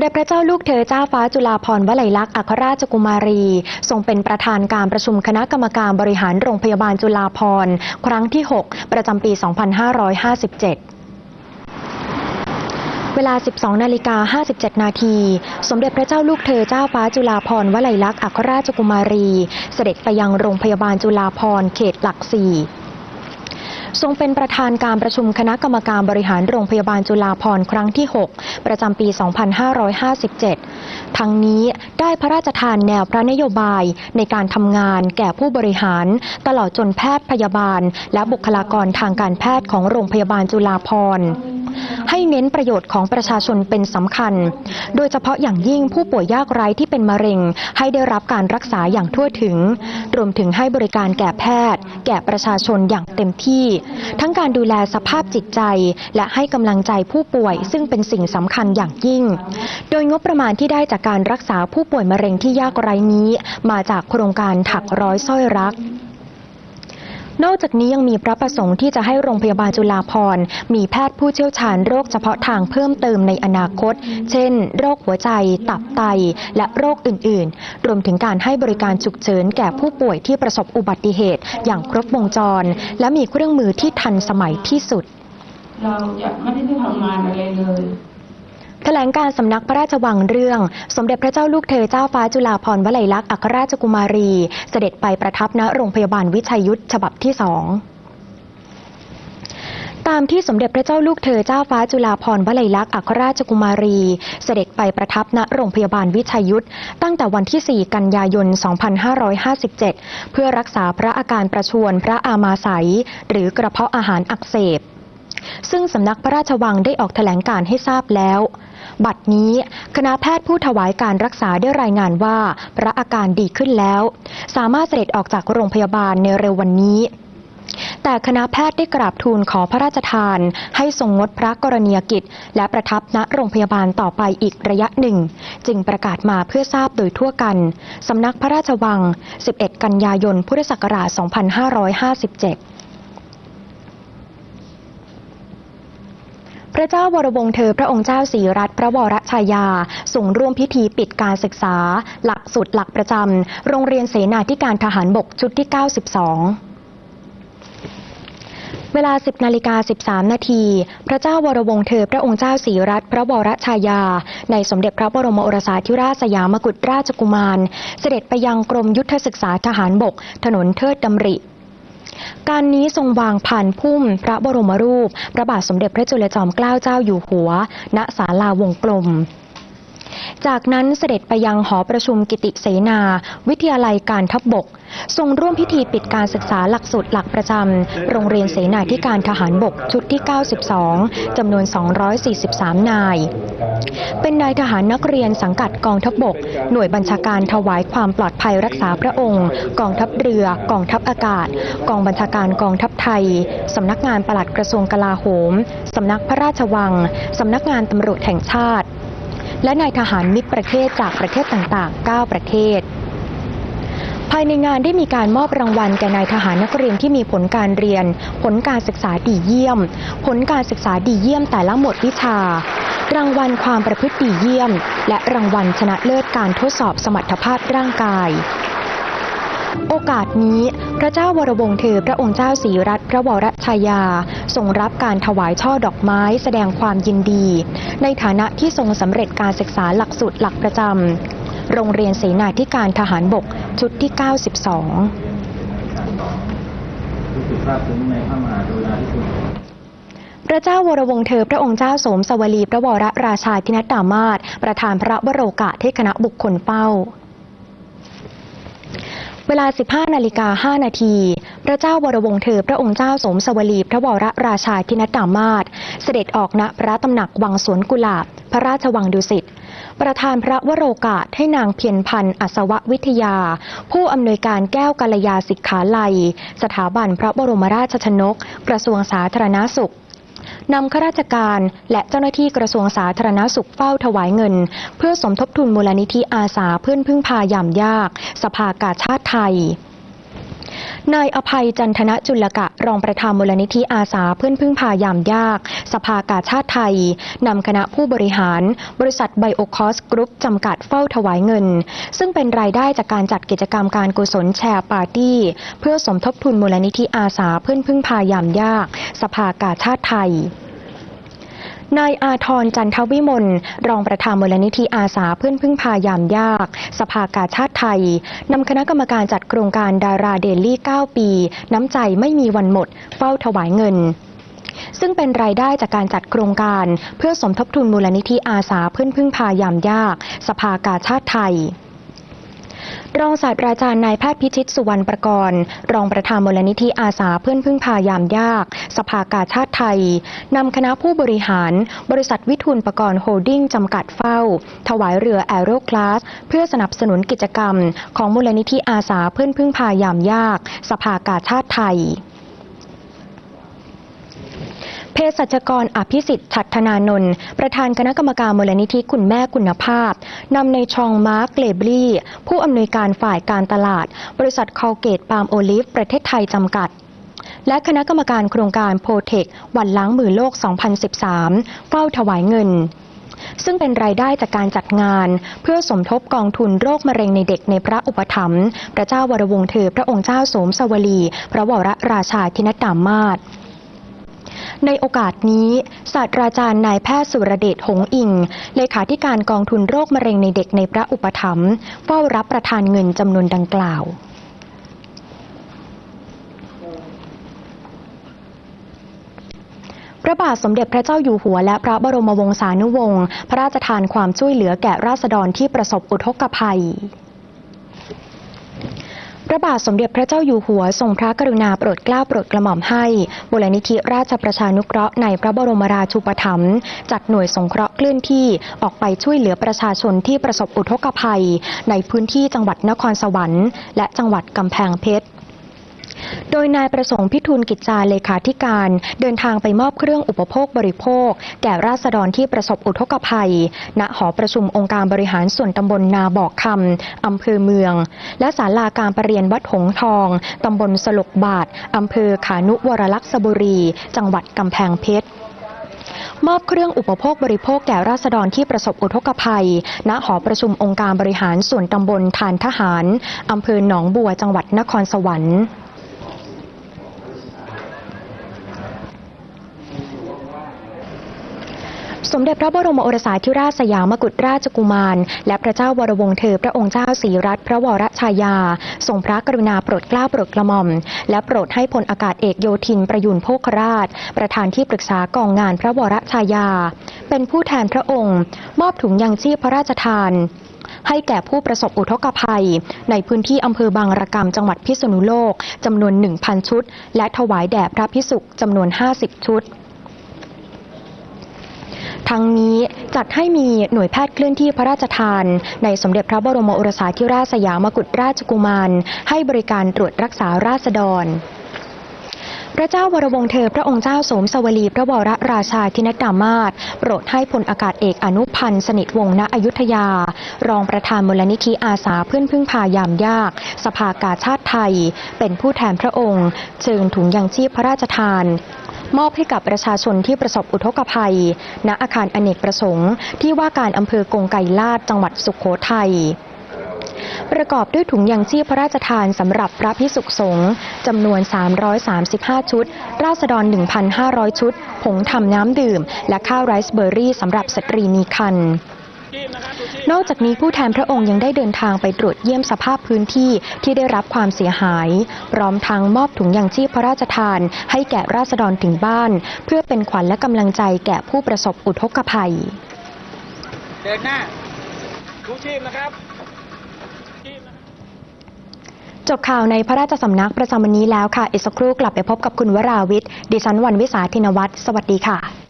เด็จพระเจ้าลูกเธอเจ้าฟ้าจุฬาภรณ์วลัยลักษณ์อัครราชกุมารี ทรงเป็นประธานการประชุมคณะกรรมการบริหารโรงพยาบาลจุฬาภรณ์ครั้งที่ 6 ประจำปี 2557เวลา 12 นาฬิกา 57 นาที สมเด็จพระเจ้าลูกเธอเจ้าฟ้าจุฬาภรณ์วลัยลักษณ์อัครราชกุมารี เสด็จไปยังโรงพยาบาลจุฬาภรณ์เขตหลักสี่ ทรงเป็นประธานการประชุมคณะกรรมการบริหารโรงพยาบาลจุฬาภรณ์ครั้งที่ 6 ประจำปี 2557 ทั้งนี้ได้พระราชทานแนวพระนโยบายในการทำงานแก่ผู้บริหาร ตลอดจนแพทย์พยาบาล และบุคลากรทางการแพทย์ของโรงพยาบาลจุฬาภรณ์ ให้เน้นประโยชน์ของประชาชนเป็นสำคัญ โดยเฉพาะอย่างยิ่งผู้ป่วยยากไร้ที่เป็นมะเร็ง ให้ได้รับการรักษาอย่างทั่วถึง รวมถึงให้บริการแก่แพทย์ แก่ประชาชนอย่างเต็มที่ ทั้งการดูแลสภาพจิตใจ และให้กำลังใจผู้ป่วยซึ่งเป็นสิ่งสำคัญอย่างยิ่ง โดยงบประมาณที่ได้จากการรักษาผู้ป่วยมะเร็งที่ยากไร้นี้ มาจากโครงการถักร้อยสร้อยรัก นอกจากนี้ยังมีพระประสงค์ที่จะให้โรงพยาบาลจุฬาภรณ์มีแพทย์ผู้เชี่ยวชาญโรคเฉพาะทางเพิ่มเติมในอนาคต เช่น โรคหัวใจ ตับไต และโรคอื่น ๆ รวมถึงการให้บริการฉุกเฉินแก่ผู้ป่วยที่ประสบอุบัติเหตุอย่างครบวงจร และมีเครื่องมือที่ทันสมัยที่สุด เราจะไม่ได้ทำงานอะไรเลย แถลงการสำนักพระราชวังเรื่อง สมเด็จพระเจ้าลูกเธอเจ้าฟ้าจุฬาภรณ์วลัยลักษณ์อัครราชกุมารี เสด็จไปประทับณโรงพยาบาลวิชัยยุทธฉบับที่สองตามที่สมเด็จพระเจ้าลูกเธอเจ้าฟ้าจุฬาภรณ์วลัยลักษณ์อัครราชกุมารี เสด็จไปประทับณโรงพยาบาลวิชัยยุทธตั้งแต่วันที่ 4 กันยายน 2557 เพื่อรักษาพระอาการประชวรพระอามาสัย หรือกระเพาะอาหารอักเสบ ซึ่งสำนักพระราชวังได้ออกแถลงการให้ทราบแล้ว บัดนี้คณะแพทย์ผู้ถวายการรักษาได้รายงานว่า พระอาการดีขึ้นแล้ว สามารถเสด็จออกจากโรงพยาบาลในเร็ววันนี้ แต่คณะแพทย์ได้กราบทูลขอพระราชทาน ให้ทรงงดพระกรณียกิจ และประทับณโรงพยาบาลต่อไปอีกระยะหนึ่ง จึงประกาศมาเพื่อทราบโดยทั่วกัน สำนักพระราชวัง 11 กันยายน พุทธศักราช 2557 ระเจ้าวรวงเธอพระองค์เจ้าสีรัตน์พระวรชายาส่งร่วมพิธีปิดการศึกษา หลักสูตรหลักประจำโรงเรียนเสนาธิการทหารบกชุดที่ 92เวลา 10นาฬิกา13 นาที พระเจ้าวรวงเธอ พระองค์เจ้าสีรัตน์พระวรชายา ในสมเด็จพระบรมโอรสาธิราชสยามกุฎราชกุมาร เสด็จไปยังกรมยุทธศึกษาทหารบก ถนนเทิดดำริ การนี้ทรงวางผ่านพุ่มพระบรมรูป พระบาทสมเด็จพระจุลจอมเกล้าเจ้าอยู่หัว ณ ศาลาวงกลม จากนั้นเสด็จไปยังหอประชุมกิติเสนา วิทยาลัยการทัพบบก ทรงร่วมพิธีปิดการศึกษาหลักสูตรหลักประจำ โรงเรียนเสนาธิการทหารบกชุดที่ 92 จำนวน 243 นาย เป็นนายทหารนักเรียนสังกัดกองทัพบบก หน่วยบัญชาการถวายความปลอดภัยรักษาพระองค์ กองทัพเรือ กองทัพอากาศ กองบัญชาการกองทัพไทย สำนักงานปลัดกระทรวงกลาโหม สำนักพระราชวัง สำนักงานตำรวจแห่งชาติ และนายทหารมิตรประเทศจากประเทศต่างๆ 9 ประเทศ ภายในงานได้มีการมอบรางวัลแก่นายทหารนักเรียนที่มีผลการเรียน ผลการศึกษาดีเยี่ยม ผลการศึกษาดีเยี่ยมแต่ละหมวดวิชา รางวัลความประพฤติดีเยี่ยม และรางวัลชนะเลิศการทดสอบสมรรถภาพร่างกายโอกาสนี้พระเจ้าวรวงศ์เธอพระองค์เจ้าสีรัตน์พระวรชายา ทรงรับการถวายช่อดอกไม้แสดงความยินดี ในฐานะที่ทรงสำเร็จการศึกษาหลักสูตรหลักประจำโรงเรียนเสนาธิการทหารบกชุดที่ 92พระเจ้าวรวงศ์เธอพระองค์เจ้าสมสวลีพระวรราชาธินดามาศประธานพระวโรกาสให้คณะบุคคลเฝ้า เวลา 15 นาฬิกา 5 นาที พระเจ้าวรวงศ์เธอพระองค์เจ้าสมสวลีพระวรราชาธินดามาศเสด็จออกณพระตำหนักวังสวนกุหลาบ พระราชวังดุสิต ประธานพระวโรกาสให้นางเพียรพันธ์อัศววิทยา ผู้อำนวยการแก้วกัลยาสิกขาลัย สถาบันพระบรมราชชนก กระทรวงสาธารณสุข นำข้าราชการและเจ้าหน้าที่กระทรวงสาธารณสุขเฝ้าถวายเงิน เพื่อสมทบทุนมูลนิธิอาสาเพื่อนพึ่งพายามยาก สภากาชาติไทย นายอภัยจันทนะจุลกะ รองประธานมูลนิธิอาสาเพื่อนพึ่งพายามยาก สภากาชาติไทย นำคณะผู้บริหาร บริษัทไบโอคอสกรุ๊ปจำกัดเฝ้าถวายเงิน ซึ่งเป็นรายได้จากการจัดกิจกรรมการกุศลแชร์ปาร์ตี้ เพื่อสมทบทุนมูลนิธิอาสาเพื่อนพึ่งพายามยาก สภากาชาติไทย นายอาทรจันทวิมลรองประธานมูลนิธิอาสาเพื่อนพึ่งพายามยาก สภากาชาติไทยนำคณะกรรมการจัดโครงการดาราเดลี่ 9 ปี น้ำใจไม่มีวันหมด เฝ้าถวายเงินซึ่งเป็นรายได้จากการจัดโครงการ เพื่อสมทบทุนมูลนิธิอาสาเพื่อนพึ่งพายามยาก สภากาชาติไทย รองศาสตราจารย์นายแพทย์พิชิตสุวรรณประกรณ์ รองประธานมูลนิธิอาสาเพื่อนพึ่งพายามยาก สภากาชาติไทย นำคณะผู้บริหาร บริษัทวิทูลประกรณ์โฮลดิ้งจำกัดเฝ้า ถวายเรือแอโรคลาส เพื่อสนับสนุนกิจกรรม ของมูลนิธิอาสาเพื่อนพึ่งพายามยาก สภากาชาติไทย ภสัชกรอภิสิทธิ์ฉัตรธนานนท์ประธานคณะกรรมการมูลนิธิคุณแม่คุณภาพนำในชองมาร์กเลบลี่ ผู้อำนวยการฝ่ายการตลาด บริษัทคอลเกตปาล์มโอลิฟประเทศไทยจำกัด และคณะกรรมการโครงการโพเทควันล้างมือโลก 2013 เฝ้าถวายเงินซึ่งเป็นรายได้จากการจัดงาน เพื่อสมทบกองทุนโรคมะเร็งในเด็กในพระอุปถัมภ์พระเจ้าวรวงศ์เธอพระองค์เจ้าสมสวลี พระวรราชาธินดามาศ ในโอกาสนี้ศาสตราจารย์นายแพทย์สุรเดชหงส์อิง เลขาธิการกองทุนโรคมะเร็งในเด็กในพระอุปถัมภ์เฝ้ารับประทานเงินจำนวนดังกล่าวพระบาทสมเด็จพระเจ้าอยู่หัวและพระบรมวงศานุวงศ์พระราชทานความช่วยเหลือแก่ราษฎรที่ประสบอุทกภัย พระบาทสมเด็จพระเจ้าอยู่หัวทรงพระกรุณาโปรดเกล้าโปรดกระหม่อมให้มูลนิธิราชประชานุเคราะห์ในพระบรมราชูปถัมภ์จัดหน่วยสงเคราะห์เคลื่อนที่ออกไปช่วยเหลือประชาชนที่ประสบอุทกภัย ในพื้นที่จังหวัดนครสวรรค์และจังหวัดกำแพงเพชร โดยนายประสงค์พิทูลกิจจาเลขาธิการ เดินทางไปมอบเครื่องอุปโภคบริโภค แก่ราษฎรที่ประสบอุทกภัย ณหอประชุมองค์การบริหารส่วนตำบลนาบอกคำอำเภอเมือง และศาลาการประเรียนวัดหงทองตำบลสลกบาทอำเภอขานุวรลักษบุรี จังหวัดกำแพงเพชรมอบเครื่องอุปโภคบริโภคแก่ราษฎรที่ประสบอุทกภัย ณ หอประชุมองค์การบริหารส่วนตำบลทานทหาร อำเภอหนองบัวจังหวัดนครสวรรค์ สมเด็จพระบรมโอรสาธิราชสยามกุฎราชกุมาร และพระเจ้าวรวงศ์เธอพระองค์เจ้าศรีรัตนพระวรชายา ทรงพระกรุณาโปรดเกล้าโปรดกระหม่อม และโปรดให้พลอากาศเอกโยธินประยุนโภคราช ประธานที่ปรึกษากองงานพระวรชายา เป็นผู้แทนพระองค์ มอบถุงยังชีพพระราชทานให้แก่ผู้ประสบอุทกภัย ในพื้นที่อำเภอบางระกำจังหวัดพิษณุโลกจำนวน 1,000 ชุด และถวายแด่พระพิสุจำนวน 50 ชุด ทั้งนี้จัดให้มีหน่วยแพทย์เคลื่อนที่พระราชทาน ในสมเด็จพระบรมโอรสาธิราชสยามกุฎราชกุมาร ให้บริการตรวจรักษาราษฎรพระเจ้าวรวงศ์เธอพระองค์เจ้าสมสวลีพระวรราชาธินดามาศโปรดให้พลอากาศเอกอนุพันธ์สนิทวงศ์ณอยุธยา รองประธานมูลนิธิอาสาเพื่อนพึ่งพายามยาก สภากาชาติไทย เป็นผู้แทนพระองค์เชิญถุงยังชีพพระราชทาน มอบให้กับประชาชนที่ประสบอุทกภัย ณอาคารอเนกประสงค์ ที่ว่าการอำเภอกงไกรลาดจังหวัดสุขโขทัยประกอบด้วยถุงยังชีพพระราชทานสำหรับพระพิสุสงฆ์จำนวน 335 ชุด ราษฎร 1,500 ชุด ผงทำน้ำดื่ม และข้าวไรซ์เบอร์รี่สำหรับสตรีมีครรภ์ นอกจากนี้ผู้แทนพระองค์ยังได้เดินทางไปตรวจเยี่ยมสภาพพื้นที่ที่ได้รับความเสียหาย พร้อมทั้งมอบถุงยังชีพพระราชทาน ให้แก่ราษฎรถึงบ้าน เพื่อเป็นขวัญและกำลังใจแก่ผู้ประสบอุทกภัย เดินหน้าชูชีพนะครับชีพนะครับจบข่าวในพระราชสำนักประจำวันนี้แล้วค่ะ อีกสักครู่กลับไปพบกับคุณวราวิทย์ ดิฉันวันวิสาธินวัตรสวัสดีค่ะ